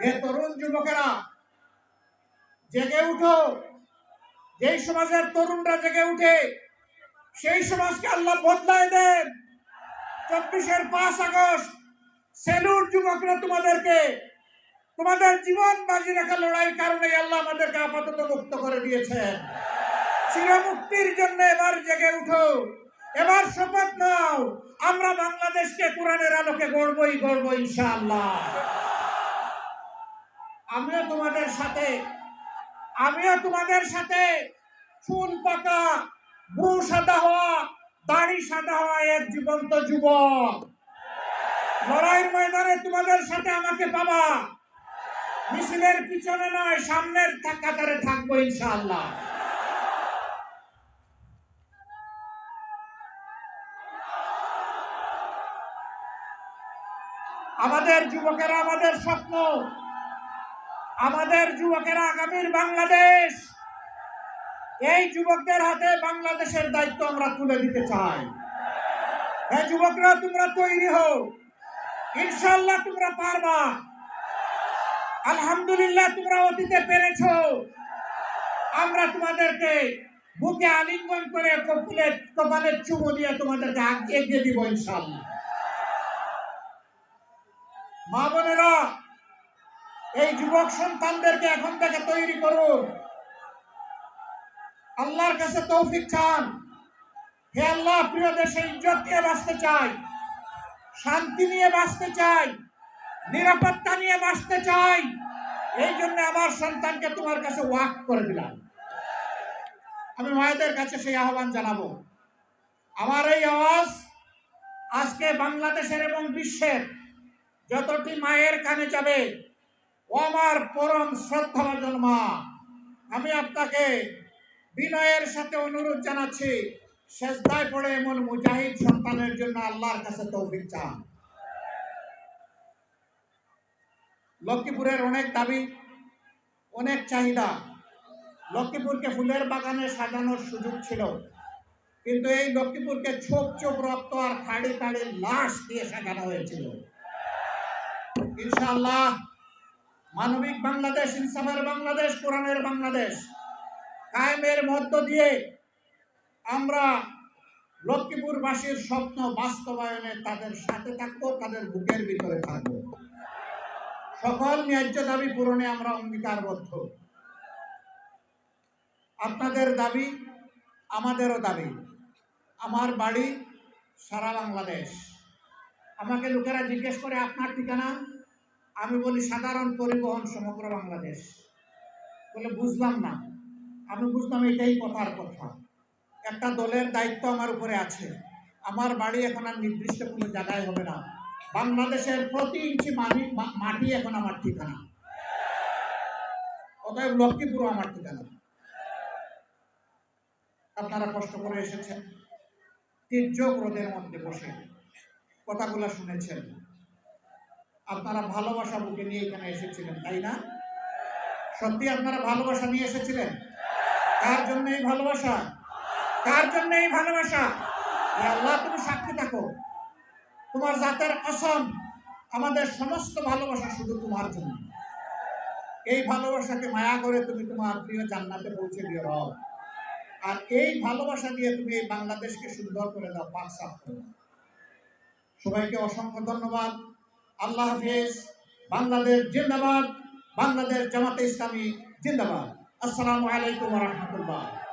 হে তরুণ যুবকেরা, জেগে উঠো। যেই সমাজের তরুণরা জেগে উঠে, সেই সমাজকে আল্লাহ বদলায় দেন। চব্বিশের পাঁচ আগস্ট, সেলুর যুবকরা তোমাদেরকে, তোমাদের জীবন বাজি রাখা লড়াইয়ের কারণে আল্লাহ আমাদেরকে আপাতত মুক্ত করে দিয়েছেন। চিরমুক্তির জন্য এবার জেগে উঠো। এবার শপথ নাও। আমরা বাংলাদেশকে কোরআনের আলোকে গড়বই গড়বো ইনশাআল্লাহ। আমিও তোমাদের সাথে, আমিও তোমাদের সাথে চুল পাকা ভ্রু সাদা হওয়া, দাড়ি সাদা হওয়া এক জীবন্ত যুবক। লড়াইয়ের ময়দানে তোমাদের সাথে আমাকে পাবা। মিছিলের পিছনে নয়, সামনের কাতারে থাকব ইনশাআল্লাহ। আমাদের যুবকেরা, আমাদের স্বপ্ন আমাদের যুবকেরা আগামীর বাংলাদেশ। এই যুবকদের হাতে বাংলাদেশের দায়িত্ব আমরা তুলে দিতে চাই। হ্যাঁ যুবকরা, তোমরা তৈরি হও। ইনশাল্লাহ তোমরা পারবা। আলহামদুলিল্লাহ তোমরা অতীতে পেরেছ। আমরা তোমাদেরকে বুকে আলিঙ্গন করে কপুলের কপালের চুমো দিয়ে তোমাদেরকে এগিয়ে দিব ইনশাল্লাহ মা বোনেরা এই যুবক সন্তানদেরকে এখন থেকে তৈরি করুন। আল্লাহর কাছে তৌফিক চান। হে আল্লাহ, প্রিয় দেশে ইজ্জত নিয়ে বাঁচতে চাই, শান্তি নিয়ে বাঁচতে চাই, নিরাপত্তা নিয়ে বাঁচতে চাই। এই জন্য আমার সন্তানকে তোমার কাছে ওয়াক করে দিলাম। আমি মায়েদের কাছে সেই আহ্বান জানাব। আমার এই আওয়াজ আজকে বাংলাদেশের এবং বিশ্বের যতটি মায়ের কানে যাবে ও আমার পরম শ্রদ্ধাভাজন মা আমি আপনাকে বিনয়ের সাথে অনুরোধ জানাচ্ছি, শেষদায় পড়ে এমন মুজাহিদ সন্তানের জন্য আল্লাহর কাছে তৌফিক চান। লক্ষ্মীপুরের অনেক দাবি, অনেক চাহিদা, লক্ষ্মীপুরকে ফুলের বাগানে সাজানোর সুযোগ ছিল, কিন্তু এই লক্ষ্মীপুরকে ছোপ চোপ রক্ত আর খাড়ি খাড়ি লাশ দিয়ে সাজানো হয়েছিল। ইনশাআল্লাহ মানবিক বাংলাদেশ, ইনসাফের বাংলাদেশ, কোরআনের বাংলাদেশ। কায়েমের মধ্য দিয়ে আমরা লক্ষ্মীপুরবাসীর স্বপ্ন বাস্তবায়নে তাদের সাথে থাকব, তাদের বুকের ভিতরে থাকব। সকল ন্যায্য দাবি পূরণে আমরা অঙ্গীকারবদ্ধ। আপনাদের দাবি, আমাদেরও দাবি। আমার বাড়ি সারা বাংলাদেশ। আমাকে লোকেরা জিজ্ঞেস করে, আপনার ঠিকানা? আমি বলি সাধারণ পরিবহন সমগ্র বাংলাদেশ। বলে বুঝলাম না। আমি বুঝলাম এটাই কথার কথা। একটা দলের দায়িত্ব আমার উপরে আছে। আমার বাড়ি এখন আর নির্দিষ্ট কোনো জায়গায় হবে না। বাংলাদেশের প্রতি ইঞ্চি মাটি মাটি এখন আমার ঠিকানা। অতএব লক্ষ্মীপুর আমার ঠিকানা। আপনারা কষ্ট করে এসেছেন। তির্যক রোদের মধ্যে বসে কথাগুলো শুনেছেন। আপনারা ভালোবাসা বুকে নিয়ে এখানে এসেছিলেন, তাই না? সত্যি আপনারা ভালোবাসা নিয়ে এসেছিলেন? কার জন্য এই ভালোবাসা? কার জন্য এই ভালোবাসা? আল্লাহ, তুমি সাক্ষী থাকো। তোমার জাতের কসম আমাদের সমস্ত ভালোবাসা শুধু তোমার জন্য। এই ভালোবাসাকে মায়া করে তুমি তোমার প্রিয় জান্নাতে পৌঁছে দিও রব। আর এই ভালোবাসা দিয়ে তুমি এই বাংলাদেশকে সুন্দর করে দাও, পাক সাফ করে। সবাইকে অসংখ্য ধন্যবাদ। আল্লাহ হাফিজ। বাংলাদেশ জিন্দাবাদ। বাংলাদেশ জামাতে ইসলামী জিন্দাবাদ। আসসালামু আলাইকুম রহমতুল্লাহ।